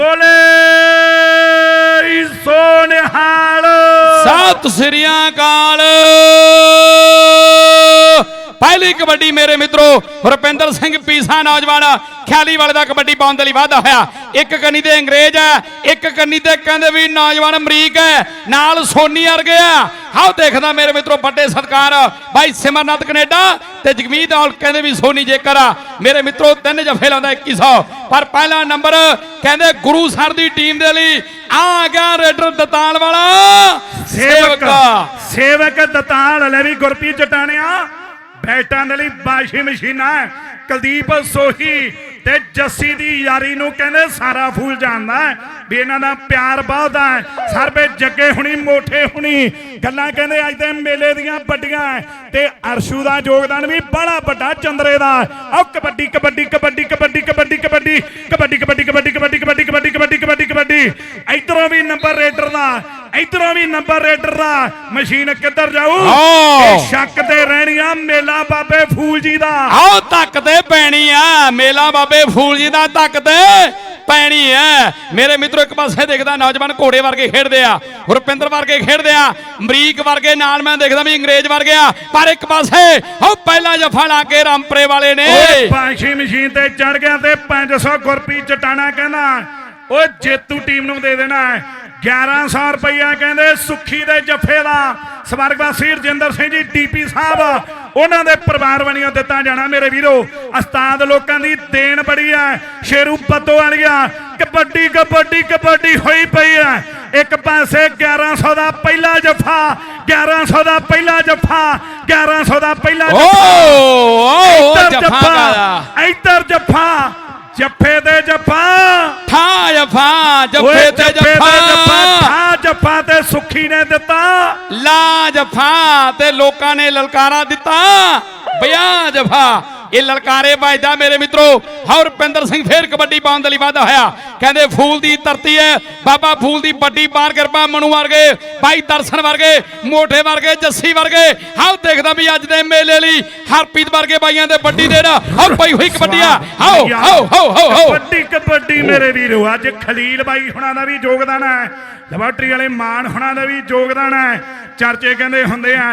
ਬੋਲੇ ਸੋ ਸਤਿ ਸ੍ਰੀ ਅਕਾਲ। ਪਹਿਲੀ ਕਬੱਡੀ ਮੇਰੇ ਮਿੱਤਰੋ, ਰੁਪਿੰਦਰ ਸਿੰਘ ਪੀਸਾ ਨੌਜਵਾਨ ਖਿਆਲੀ ਵਾਲੇ ਦਾ ਕਬੱਡੀ ਪਾਉਣ ਦੇ ਲਈ ਵਾਧਾ ਹੋਇਆ। ਇੱਕ ਕੰਨੀ ਤੇ ਅੰਗਰੇਜ਼ ਹੈ, ਇੱਕ ਕੰਨੀ ਤੇ ਕਹਿੰਦੇ ਵੀ ਨੌਜਵਾਨ ਅਮਰੀਕ ਹੈ, ਨਾਲ ਸੋਨੀ ਵਰਗੇ ਆ ਹਾਓ ਦੇਖਦਾ ਮੇਰੇ ਮਿੱਤਰੋ ਵੱਡੇ ਸਤਕਾਰ। ਬਾਈ ਸਿਮਰਨਾਥ ਕੈਨੇਡਾ ਤੇ ਜਗਮੀਤ ਔਲ ਕਹਿੰਦੇ ਵੀ ਸੋਨੀ ਜੇਕਰ ਮੇਰੇ ਮਿੱਤਰੋ ਤਿੰਨ ਜਫੇ ਲਾਉਂਦਾ 2100 ਪਰ ਪਹਿਲਾ ਨੰਬਰ ਕਹਿੰਦੇ ਗੁਰੂ ਸਰ ਦੀ ਟੀਮ ਦੇ ਲਈ ਆ ਗਿਆ ਰੇਡਰ ਦਤਾਲ ਵਾਲਾ। ਸੇਵਕ ਸੇਵਕ। ਦਤਾਲ ਲੈ ਵੀ ਗੁਰਪ੍ਰੀਤ ਜਟਾਣਿਆ। ਬੈਟਾਂ ਦੇ ਲਈ ਬਾਸ਼ੀ ਮਸ਼ੀਨਾ। ਕੁਲਦੀਪ ਸੋਹੀ ਤੇ ਜੱਸੀ ਦੀ ਯਾਰੀ ਨੂੰ ਕਹਿੰਦੇ ਸਾਰਾ ਫੂਲ ਜਾਣਦਾ ਵੀ ਇਹਨਾਂ ਦਾ ਪਿਆਰ ਬਹੁਤਾ ਹੈ। ਸਰਬੇ ਜੱਗੇ ਹੁਣੀ ਮੋਠੇ ਹੁਣੀ। ਗੱਲਾਂ ਕਹਿੰਦੇ ਅੱਜ ਦੇ ਮੇਲੇ ਦੀਆਂ ਵੱਡੀਆਂ ਤੇ ਅਰਸ਼ੂ ਦਾ ਯੋਗਦਾਨ ਵੀ ਬੜਾ ਵੱਡਾ ਚੰਦਰੇ ਦਾ ਆਹ ਕਬੱਡੀ ਕਬੱਡੀ ਕਬੱਡੀ ਕਬੱਡੀ ਕਬੱਡੀ ਕਬੱਡੀ ਕਬੱਡੀ ਕਬੱਡੀ ਕਬੱਡੀ ਕਬੱਡੀ ਕਬੱਡੀ ਕਬੱਡੀ ਕਬੱਡੀ ਕਬੱਡੀ ਕਬੱਡੀ ਇਧਰੋਂ ਵੀ ਨੰਬਰ ਰੇਡਰ ਦਾ ਇਧਰੋਂ ਵੀ ਨੰਬਰ ਰੇਡਰ ਦਾ ਮਸ਼ੀਨ ਕਿੱਧਰ ਜਾਊ। ਇਹ ਸ਼ੱਕ ਤੇ ਰਹਿਣੀਆਂ ਮੇਲਾ ਬਾਬੇ ਫੂਲ ਜੀ ਦਾ ਆਓ ਧੱਕ ਤੇ ਪੈਣੀ ਆ ਮੇਲਾ ਬਾਬੇ ਫੂਲ ਜੀ ਦਾ ਧੱਕ ਤੇ ਪੈਣੀ ਐ। ਮੇਰੇ ਮਿੱਤਰੋ, ਇੱਕ ਪਾਸੇ ਦੇਖਦਾ ਨੌਜਵਾਨ ਘੋੜੇ ਵਰਗੇ ਖੇਡਦੇ ਆ, ਰੁਪਿੰਦਰ ਵਰਗੇ ਖੇਡਦੇ ਆ, ਅਮਰੀਕ ਵਰਗੇ ਨਾਲ ਮੈਂ ਦੇਖਦਾ ਵੀ ਅੰਗਰੇਜ਼ ਵਰਗੇ ਆ ਪਰ ਇੱਕ ਪਾਸੇ, ਉਹ ਪਹਿਲਾ ਜਫਾ ਲਾ ਕੇ ਰਾਮਪਰੇ ਵਾਲੇ ਨੇ। ਓਏ ਬਾਂਸ਼ੀ ਮਸ਼ੀਨ ਤੇ ਚੜ ਗਿਆ ਤੇ 500 ਗੁਰਪੀ ਚਟਾਣਾ ਕਹਿੰਦਾ, ਓਏ, ਜੇਤੂ ਟੀਮ ਨੂੰ ਦੇ ਦੇਣਾ ਹੈ। 1100 ਰੁਪਇਆ ਕਹਿੰਦੇ, ਸੁੱਖੀ ਦੇ ਜੱਫੇ ਦਾ। ਸਵਰਗਵਾਸੀ ਰਜਿੰਦਰ ਸਿੰਘ ਜੀ ਡੀਪੀ ਸਾਹਿਬ ਉਹਨਾਂ ਦੇ ਪਰਿਵਾਰ ਬਣੀਆਂ ਦਿੱਤਾ ਜਾਣਾ ਮੇਰੇ ਵੀਰੋ। ਉਸਤਾਦ ਲੋਕਾਂ ਦੀ ਦੇਣ ਬੜੀ ਹੈ ਸ਼ੇਰੂ ਪੱਤੋ ਵਾਲੀਆ ਕਬੱਡੀ ਕਬੱਡੀ ਕਬੱਡੀ ਹੋਈ ਪਈ ਹੈ। ਇੱਕ ਪਾਸੇ 1100 ਦਾ ਪਹਿਲਾ ਜੱਫਾ 1100 ਦਾ ਪਹਿਲਾ ਜੱਫਾ 1100 ਦਾ ਪਹਿਲਾ ਜੱਫਾ। ਇੱਧਰ ਜਫਾ ਜੱਫਾ ਕਾਦਾ ਇੱਧਰ ਜੱਫਾ ਜੱਫੇ ਤੇ ਜੱਫਾ। ਠਾ ਜਫਾ ਜਫੇ ਤੇ ਜੱਫੇ ਠਾ ਜੱਫਾ ਤੇ ਸੁੱਖੀ ਨੇ ਦਿੱਤਾ। ਜਫਾ ਤੇ ਲੋਕਾਂ ਨੇ ਲਲਕਾਰਾ ਦਿੱਤਾ। ਬਿਆ ਜਫਾ। ਇਹ ਲਲਕਾਰੇ ਵੱਜਦਾ ਮੇਰੇ ਮਿੱਤਰੋ ਹੌ ਰੁਪਿੰਦਰ ਸਿੰਘ ਫੇਰ ਕਬੱਡੀ ਪਾਉਣ ਦੇ ਲਈ ਵਾਧਾ ਹੋਇਆ। ਕਹਿੰਦੇ ਫੂਲ ਦੀ ਧਰਤੀ ਹੈ ਬਾਬਾ ਫੂਲ ਦੀ ਵੱਡੀ ਬਾਰ ਕਿਰਪਾ ਮਨੂ ਵਰਗੇ ਬਾਈ ਦਰਸ਼ਨ ਵਰਗੇ ਮੋਠੇ ਵਰਗੇ ਜੱਸੀ ਵਰਗੇ। ਹਾਓ ਦੇਖਦਾ ਵੀ ਅੱਜ ਦੇ ਮੇਲੇ ਲਈ ਹਰਪ੍ਰੀਤ ਵਰਗੇ ਬਾਈਆਂ ਦੇ ਵੱਡੀ ਦੇਣ। ਔਰ ਪਈ ਹੋਈ ਕਬੱਡੀ ਆ। ਹਾਓ ਹਾਓ ਹਾਓ ਹਾਓ। ਕਬੱਡੀ ਕਬੱਡੀ ਮੇਰੇ ਵੀਰੋ ਅੱਜ ਖਲੀਲ ਬਾਈ ਹੁਣਾਂ ਦਾ ਵੀ ਯੋਗਦਾਨ ਹੈ। ਲੈਬਾਰਟਰੀ ਵਾਲੇ ਮਾਨ ਹੁਣਾਂ ਦਾ ਵੀ ਯੋਗਦਾਨ ਹੈ। ਚਰਚੇ ਕਹਿੰਦੇ ਹੁੰਦੇ ਆ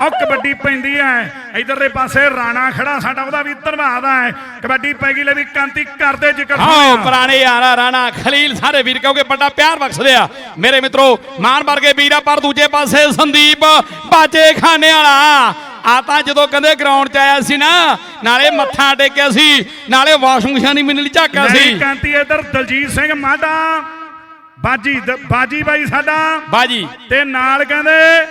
ਉਹ ਕਬੱਡੀ ਪੈਂਦੀ ਹੈ। ਇਧਰਲੇ ਪਾਸੇ ਰਾਣਾ ਖੜਾ ਸਾਡਾ ਉਹਦਾ ਵੀ ਧੰਨਵਾਦ ਹੈ। ਕਬੱਡੀ ਪੈ ਗਈ ਲੈ ਵੀ ਕਾਂਤੀ ਕਰਦੇ ਜ਼ਿਕਰ ਸੁਣਿਆ। ਪੁਰਾਣੇ ਯਾਰਾ ਰਾਣਾ ਖਲੀਲ ਸਾਰੇ ਵੀਰ ਕਿਉਂਕਿ ਵੱਡਾ ਪਿਆਰ ਬਖਸ਼ਦੇ ਆ। ਮੇਰੇ ਮਿੱਤਰੋ ਮਾਨ ਵਰਗੇ ਵੀਰਾ ਪਰ ਦੂਜੇ ਪਾਸੇ ਸੰਦੀਪ ਬਾਜੇ ਖਾਨੇ ਵਾਲਾ। ਆ ਤਾਂ ਜਦੋਂ ਕਹਿੰਦੇ ਗਰਾਊਂਡ 'ਚ ਆਇਆ ਸੀ ਨਾ ਨਾਲੇ ਮੱਥਾ ਟੇਕਿਆ ਸੀ ਨਾਲੇ ਵਾਸ਼ਿੰਗ ਮਸ਼ੀਨ ਹੀ ਝਾਕਿਆ ਨਹੀਂ ਸੀ ਕਾਂਤੀ ਇਧਰ ਦਲਜੀਤ ਸਿੰਘ ਮਾਡਾ। ਬਾਜੀ ਦ- ਬਾਜੀ ਬਾਈ ਸਾਡਾ। ਬਾਜੀ। ਤੇ ਨਾਲ ਕਹਿੰਦੇ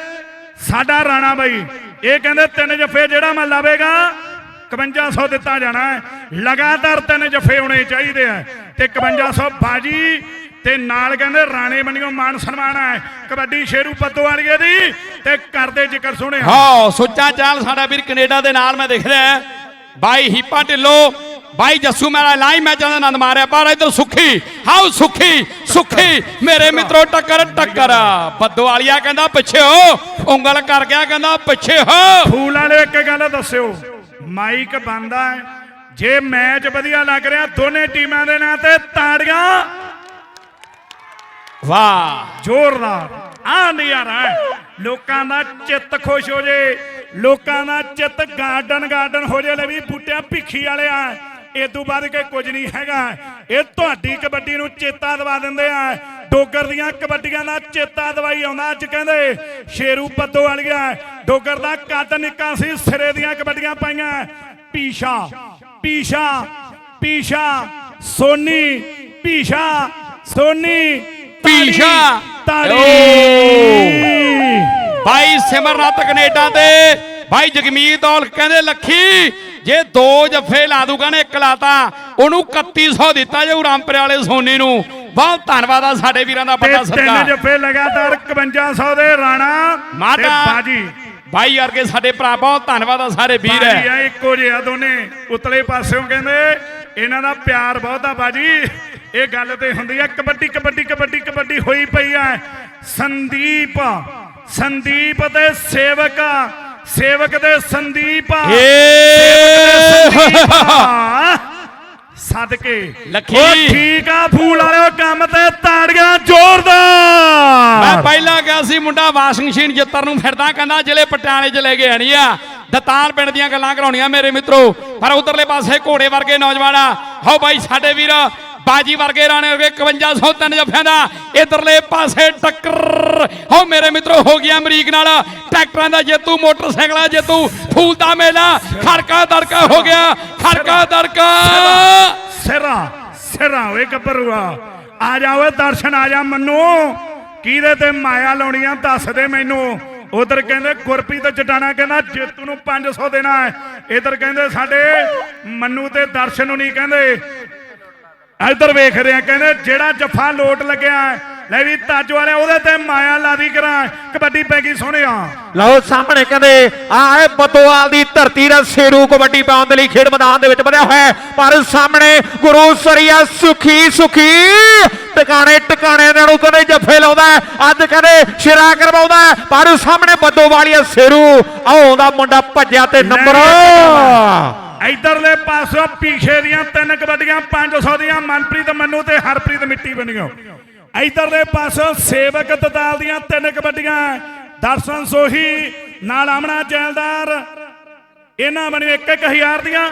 ਸਾਡਾ ਰਾਣਾ ਬਾਈ। ਇਹ ਕਹਿੰਦੇ ਤਿੰਨ ਜਫੇ ਜਿਹੜਾ ਮੈਂ ਲਾਵੇਗਾ 5100 ਦਿੱਤਾ ਜਾਣਾ ਹੈ। ਲਗਾਤਾਰ ਤਿੰਨ ਜਫੇ ਹੋਣੇ ਚਾਹੀਦੇ ਆ। ਤੇ 5100 ਬਾਜੀ ਤੇ ਨਾਲ ਕਹਿੰਦੇ ਰਾਣੇ ਬਣੀਓ ਮਾਨ ਸਨਮਾਨ ਹੈ। ਕਬੱਡੀ ਸ਼ੇਰੂ ਪੱਤੋ ਵਾਲੀਏ ਦੀ ਤੇ ਕਰਦੇ ਜ਼ਿਕਰ ਸੁਣਿਆ। ਹਾਂ ਸੁੱਚਾ ਚਾਲ ਸਾਡਾ ਵੀਰ ਕੈਨੇਡਾ ਦੇ ਨਾਲ ਮੈਂ ਦੇਖ ਰਿਹਾ ਬਾਈ ਹੀਪਾ ਢਿੱਲੋ ਬਾਈ ਜੱਸੂ ਮੇਰਾ ਲਾਈ ਮੈਚਾਂ ਦਾ ਆਨੰਦ ਮਾਰਿਆ ਪਰ ਇਧਰ ਸੁੱਖੀ ਹਾਉ ਸੁੱਖੀ ਸੁੱਖੀ ਮੇਰੇ ਮਿੱਤਰੋ ਟੱਕਰ ਟੱਕਰ। ਬੱਦੋ ਵਾਲੀਆ ਕਹਿੰਦਾ ਪਿੱਛੇ ਹੋ। ਉਂਗਲ ਕਰ ਗਿਆ ਕਹਿੰਦਾ ਪਿੱਛੇ ਹੋ। ਫੂਲ ਵਾਲੇ ਇੱਕ ਗੱਲ ਦੱਸਿਓ ਮਾਈਕ ਬੰਦਾ ਹੈ ਜੇ ਮੈਚ ਵਧੀਆ ਲੱਗ ਰਿਹਾ ਦੋਨੇ ਟੀਮਾਂ ਦੇ ਨਾਂ ਤੇ ਤਾੜੀਆਂ। ਵਾਹ। ਜ਼ੋਰਦਾਰ। ਆ ਨਜ਼ਾਰਾ ਲੋਕਾਂ ਦਾ ਚਿੱਤ ਖੁਸ਼ ਹੋ ਜੇ ਲੋਕਾਂ ਦਾ ਚਿੱਤ ਗਾਰਡਨ ਗਾਰਡਨ ਹੋ ਜੇ ਲੈ ਵੀ ਬੂਟਿਆਂ ਭਿੱਖੀ ਵਾਲਿਆ ਇਹ ਤੋਂ ਬਾਅਦ ਕੇ ਕੁਝ ਨਹੀਂ ਹੈਗਾ। ਇਹ ਤੁਹਾਡੀ ਕਬੱਡੀ ਨੂੰ ਚੇਤਾ ਦਵਾ ਦਿੰਦੇ ਆ। ਡੋਗਰ ਦੀਆਂ ਕਬੱਡੀਆਂ ਦਾ ਚੇਤਾ ਦਵਾਈ ਆਉਂਦਾ ਅੱਜ ਕਹਿੰਦੇ ਸ਼ੇਰੂ ਪੱਤੋ ਵਾਲੀਆ ਡੋਗਰ ਦਾ ਕੱਦ ਨਿੱਕਾ ਸੀ ਸਿਰੇ ਦੀਆਂ ਕਬੱਡੀਆਂ ਪਾਈਆਂ। ਪੀਸ਼ਾ ਪੀਸ਼ਾ ਪੀਸ਼ਾ ਸੋਨੀ ਪੀਸ਼ਾ ਸੋਨੀ ਪੀਸ਼ਾ। ਤਾੜੀ ਬਾਈ ਸਿਮਰਨਾਥ ਕੈਨੇਡਾ ਤੇ ਬਾਈ ਜਗਮੀਤ ਔਲ ਕਹਿੰਦੇ ਲੱਖੀ ਜੇ ਦੋ ਜੱਫੇ ਲਾ ਦੂਗਾ ਨੇ ਇੱਕ ਲਾਤਾ ਉਹਨੂੰ 3100 ਦਿੱਤਾ ਜੇ ਰਾਮਪੁਰੇ ਵਾਲੇ ਸੋਨੀ ਨੂੰ। ਬਹੁਤ ਧੰਨਵਾਦ ਆ ਸਾਡੇ ਵੀਰਾਂ ਦਾ ਵੱਡਾ ਤਿੰਨ ਸਰਕਾਰ ਜੱਫੇ ਲਗਾਤਾਰ 5100 ਦੇ ਰਾਣਾ ਮਾਤਾ ਬਾਜੀ। ਬਾਈ ਵਰਗੇ ਸਾਡੇ ਭਰਾ ਬਹੁਤ ਧੰਨਵਾਦ ਆ ਸਾਰੇ ਵੀਰ। ਬਾਜੀ ਹੈ ਆ ਇੱਕੋ ਜਿਹੇ ਦੋਨੇ ਉਤਲੇ ਪਾਸਿਓਂ ਕਹਿੰਦੇ ਇਹਨਾਂ ਦਾ ਪਿਆਰ ਬਹੁਤ ਆ ਬਾਜੀ। ਇਹ ਗੱਲ ਤੇ ਹੁੰਦੀ ਆ ਕਬੱਡੀ ਕਬੱਡੀ ਕਬੱਡੀ ਕਬੱਡੀ ਹੋਈ ਪਈ ਆ। ਸੰਦੀਪ ਸੰਦੀਪ ਤੇ ਸੇਵਕ ਸੇਵਕ ਤੇ ਸੰਦੀਪ ਸਦਕੇ। ਲੱਖੀ। ਉਹ ਠੀਕ ਆ ਫੂਲ ਵਾਲਿਓ ਕੰਮ ਤੇ ਤਾੜੀਆਂ ਮੈਂ ਜ਼ੋਰਦਾਰ ਪਹਿਲਾਂ ਗਿਆ ਸੀ ਮੁੰਡਾ ਵਾਸ਼ਿੰਗ ਮਸ਼ੀਨ ਜਿੱਤਰ ਨੂੰ ਫਿਰਦਾ ਕਹਿੰਦਾ ਜ਼ਿਲ੍ਹੇ ਪਟਿਆਲੇ ਚ ਲੈ ਕੇ ਆਣੀ ਆ। ਦਤਾਲ ਪਿੰਡ ਦੀਆਂ ਗੱਲਾਂ ਕਰਾਉਣੀਆਂ ਮੇਰੇ ਮਿੱਤਰੋ। ਪਰ ਉਧਰਲੇ ਪਾਸੇ ਘੋੜੇ ਵਰਗੇ ਨੌਜਵਾਨ ਆ। ਹੋ ਬਾਈ ਸਾਡੇ ਵੀਰ ਬਾਜੀ ਵਰਗੇ ਰਾਣੇ ਵਰਗੇ 5100 ਤਿੰਨ ਜੱਫਿਆਂ ਦਾ। ਇਧਰਲੇ ਪਾਸੇ ਟੱਕਰ। ਹੋ ਮੇਰੇ ਮਿੱਤਰੋ, ਹੋ ਗਿਆ ਅਮਰੀਕ ਨਾਲ। ਟਰੈਕਟਰਾਂ ਦਾ ਜੇਤੂ, ਮੋਟਰਸਾਈਕਲਾਂ ਜੇਤੂ, ਫੂਲ ਦਾ ਮੇਲਾ। ਖੜਕਾ ਦੜਕਾ ਹੋ ਗਿਆ। ਖੜਕਾ ਦੜਕਾ। ਸਿਰਾ ਸਿਰਾ ਓਏ ਗੱਭਰੂਆ। ਆ ਜਾ ਓਏ, ਦਰਸ਼ਨ ਆ ਜਾ ਮੰਨੂ। ਕਿਹਦੇ ਤੇ ਮਾਇਆ ਲਾਉਣੀਆਂ ਦੱਸ ਦੇ ਮੈਨੂੰ। ਉਧਰ ਕਹਿੰਦੇ, ਗੁਰਪ੍ਰੀਤ ਜਟਾਣਾ ਕਹਿੰਦਾ, ਜੇਤੂ ਨੂੰ 500 ਦੇਣਾ ਹੈ। ਇਧਰ ਕਹਿੰਦੇ, ਸਾਡੇ ਮੰਨੂ ਤੇ ਦਰਸ਼ਨ ਨੂੰ ਨਹੀਂ ਕਹਿੰਦੇ। ਇੱਧਰ ਵੇਖ ਰਹੇ ਆ ਕਹਿੰਦੇ ਜਿਹੜਾ ਜੱਫਾ ਲੋਟ ਲੱਗਿਆ ਲੈ ਵੀ ਤਾਜ ਵਾਲੇ ਉਹਦੇ ਤੇ ਮਾਇਆ ਲਾਦੀ ਕਰਾਂ ਕਬੱਡੀ ਪੈ ਗਈ ਸੋਹਣਿਆ ਲਓ ਸਾਹਮਣੇ ਕਹਿੰਦੇ ਆਏ ਬਤੋਵਾਲ ਦੀ ਧਰਤੀ ਦਾ ਸ਼ੇਰੂ ਕਬੱਡੀ ਪਾਉਣ ਦੇ ਲਈ ਖੇਡ ਮੈਦਾਨ ਦੇ ਵਿੱਚ ਵਧਿਆ ਹੋਇਆ। ਪਰ ਸਾਹਮਣੇ ਗੁਰੂ ਸਰੀਆ ਸੁਖੀ ਸੁਖੀ ਟਿਕਾਣੇ ਟਿਕਾਣੇ ਦੇ ਨੂੰ ਕਹਿੰਦੇ ਜੱਫੇ ਲਾਉਂਦਾ। ਅੱਜ ਕਹਿੰਦੇ ਸ਼ਿਰਾ ਕਰਵਾਉਂਦਾ। ਪਰ ਸਾਹਮਣੇ ਬਦੋਵਾਲੀਆ ਸ਼ੇਰੂ ਆਉਂਦਾ ਮੁੰਡਾ ਭੱਜਿਆ ਤੇ ਨੰਬਰ ਇਧਰਲੇ ਪਾਸੋਂ ਪੀਛੇ ਦੀਆਂ ਤਿੰਨ ਕਬੱਡੀਆਂ 500 ਦੀਆਂ, ਮਨਪ੍ਰੀਤ ਮੰਨੂ ਤੇ ਹਰਪ੍ਰੀਤ ਮਿੱਟੀ ਬਣੀਆਂ ਇਧਰਲੇ ਪਾਸੋਂ ਸੇਵਕ ਦਤਾਲ ਦੀਆਂ ਤਿੰਨ ਕਬੱਡੀਆਂ, ਦਰਸ਼ਨ ਸੋਹੀ, ਨਾਲ ਆਮਣਾ ਚੈਲਦਾਰ ਇਹਨਾਂ ਬਣੀਆਂ 1000 ਦੀਆਂ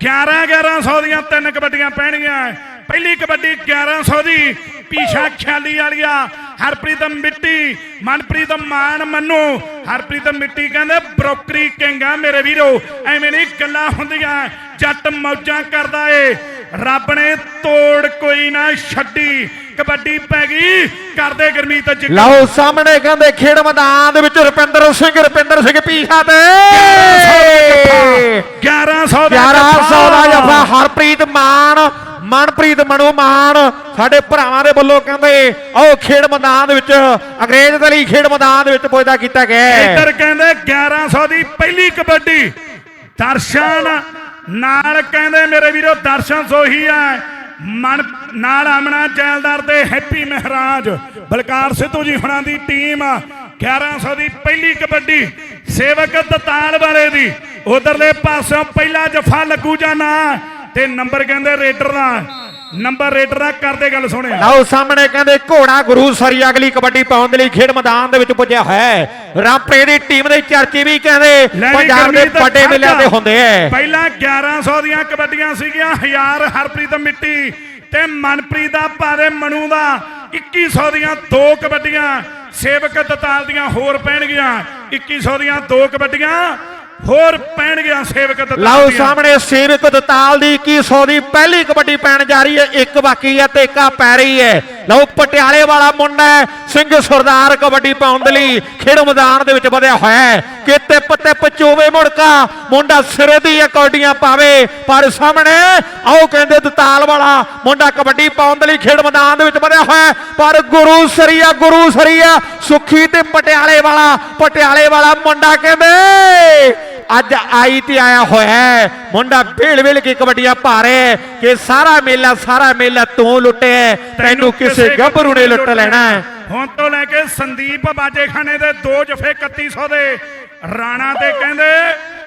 11 1100 ਦੀਆਂ ਤਿੰਨ ਕਬੱਡੀਆਂ ਪੈਣਗੀਆਂ। ਪਹਿਲੀ ਕਬੱਡੀ 1100 ਦੀ ਪੀਛਾ ਖਿਆਲੀ ਵਾਲੀਆ ਹਰਪ੍ਰੀਤ ਮਿੱਟੀ ਮਨਪ੍ਰੀਤ ਮਾਨ ਮੰਨੂ। ਹਰਪ੍ਰੀਤ ਮਿੱਟੀ ਕਹਿੰਦੇ, ਬਰੋਕਰੀ ਕਿੰਗਾ ਮੇਰੇ ਵੀਰੋ। ਐਵੇਂ ਨਹੀਂ ਗੱਲਾਂ ਹੁੰਦੀਆਂ, ਜੱਟ ਮੌਜਾਂ ਕਰਦਾ ਏ। ਰੱਬ ਨੇ ਤੋੜ ਕੋਈ ਨਾ ਛੱਡੀ। ਕਬੱਡੀ ਪੈ ਗਈ। ਕਰਦੇ ਗਰਮੀਤ ਜਿੱਕ ਲਓ ਸਾਹਮਣੇ ਕਹਿੰਦੇ ਖੇਡ ਮੈਦਾਨ ਦੇ ਵਿੱਚ ਰੁਪਿੰਦਰ ਸਿੰਘ ਰੁਪਿੰਦਰ ਸਿੰਘ ਪੀਛਾ ਤੇ। 1100 ਦਾ 1100 ਦਾ ਜਫਾ। ਹਰਪ੍ਰੀਤ ਮਾਨ ਮਨਪ੍ਰੀਤ ਮਨੂ ਮਾਨ ਸਾਡੇ ਭਰਾਵਾਂ ਦੇ ਵੱਲੋਂ ਕਹਿੰਦੇ ਆਓ ਖੇਡ ਮੈਦਾਨ ਦੇ ਵਿੱਚ ਅੰਗਰੇਜ਼ ਦੇ ਲਈ ਖੇਡ ਮੈਦਾਨ ਦੇ ਵਿੱਚ ਪੁੱਜਦਾ ਕੀਤਾ ਗਿਆ। ਇੱਧਰ ਕਹਿੰਦੇ 1100 ਦੀ ਪਹਿਲੀ ਕਬੱਡੀ। ਦਰਸ਼ਨ ਨਾਲ ਕਹਿੰਦੇ ਮੇਰੇ ਵੀਰੋ ਦਰਸ਼ਨ ਸੋਹੀ ਹੈ ਮਨ ਨਾਲ ਆਮਣਾ ਜੈਲਦਾਰ ਤੇ ਹੈਪੀ ਮਹਾਰਾਜ। ਬਲਕਾਰ ਸਿੱਧੂ ਜੀ ਹੁਣਾਂ ਦੀ ਟੀਮ 1100 ਦੀ ਪਹਿਲੀ ਕਬੱਡੀ। ਸੇਵਕ ਦਤਾਲ ਵਾਲੇ ਦੀ। ਉਧਰਲੇ ਪਾਸੋਂ ਪਹਿਲਾ ਜਫਾ ਲੱਗੂ ਜਾਣਾ ਤੇ ਨੰਬਰ ਕਹਿੰਦੇ ਰੇਡਰ ਦਾ। ਨੰਬਰ ਰੇਡਰ ਦਾ ਕਰਦੇ ਗੱਲ ਸੁਣਿਆ। ਲਓ ਸਾਹਮਣੇ ਕਹਿੰਦੇ ਘੋੜਾ ਗੁਰੂ ਸਰੀ ਅਗਲੀ ਕਬੱਡੀ ਪਾਉਣ ਦੇ ਲਈ ਖੇਡ ਮੈਦਾਨ ਦੇ ਵਿੱਚ ਪੁੱਜਿਆ ਹੈ। ਰਾਮਪਰੇ ਦੀ ਟੀਮ ਦੇ ਚਰਚੇ ਵੀ ਕਹਿੰਦੇ ਪੰਜਾਬ ਦੇ ਵੱਡੇ ਮੇਲਿਆਂ ਤੇ। ਹੁੰਦੇ ਐ ਪਹਿਲਾਂ 1100 ਦੀਆਂ ਕਬੱਡੀਆਂ ਸੀਗੀਆਂ 1000 ਹਰਪ੍ਰੀਤ ਮਿੱਟੀ ਤੇ ਮਨਪ੍ਰੀਤ ਦਾ ਭਾਰੇ ਮਨੂ ਦਾ 2100 ਦੀਆਂ ਦੋ ਕਬੱਡੀਆਂ ਸੇਵਕ ਦਤਾਲ ਦੀਆਂ ਹੋਰ ਪੈਣਗੀਆਂ 2100 ਦੀਆਂ ਦੋ ਕਬੱਡੀਆਂ। ਹੋਰ ਪੈਣਗੀਆਂ ਸੇਵਕ ਦਤਾਲ ਲਓ ਸਾਹਮਣੇ ਸੇਵਕ ਦਤਾਲ ਦੀ 2100 ਦੀ ਪਹਿਲੀ ਕਬੱਡੀ ਪੈਣ ਜਾ ਰਹੀ ਹੈ ਇੱਕ ਬਾਕੀ ਹੈ ਤੇ ਇੱਕਾ ਪੈ ਰਹੀ ਹੈ। ਲਓ ਪਟਿਆਲੇ ਵਾਲਾ ਮੁੰਡਾ ਸਿੰਘ ਸਰਦਾਰ ਕਬੱਡੀ ਪਾਉਣ ਦੇ ਲਈ ਖੇਡ ਮੈਦਾਨ ਦੇ ਵਿੱਚ ਵਧਿਆ ਹੋਇਆ ਹੈ। ਕਿਤੇ ਪੱਤੇ ਪਚੋਵੇ ਮੁੜਕਾ ਮੁੰਡਾ ਸਿਰੇ ਦੀ ਕੌਡੀਆਂ ਪਾਵੇ ਪਰ ਸਾਹਮਣੇ ਆਓ ਕਹਿੰਦੇ ਦਤਾਲ ਵਾਲਾ ਮੁੰਡਾ ਕਬੱਡੀ ਪਾਉਣ ਦੇ ਲਈ ਖੇਡ ਮੈਦਾਨ ਦੇ ਵਿੱਚ ਵਧਿਆ ਹੋਇਆ ਪਰ ਗੁਰੂ ਸਰੀਆ ਗੁਰੂ ਸਰੀਆ ਸੁਖੀ ਤੇ ਪਟਿਆਲੇ ਵਾਲਾ ਪਟਿਆਲੇ ਵਾਲਾ ਮੁੰਡਾ ਕਹਿੰਦੇ ਅੱਜ ਆਈ ਤੇ ਆਇਆ ਹੋਇਆ ਮੁੰਡਾ ਵੇਲ ਵੇਲ ਕੇ ਕਬੱਡੀਆਂ ਹੈ ਕਿ ਸਾਰਾ ਮੇਲਾ ਸਾਰਾ ਮੇਲਾ ਤੂੰ ਲੁੱਟਿਆ ਤੈਨੂੰ ਕਿਸੇ ਗੱਭਰੂ ਨੇ ਲੁੱਟ ਲੈਣਾ ਹੁਣ ਤੋਂ ਲੈ ਕੇ ਸੰਦੀਪ ਬਾਜੇਖਾਨੇ ਦੇ ਦੋ ਜਫੇ 3100 ਦੇ। ਰਾਣਾ ਤੇ ਕਹਿੰਦੇ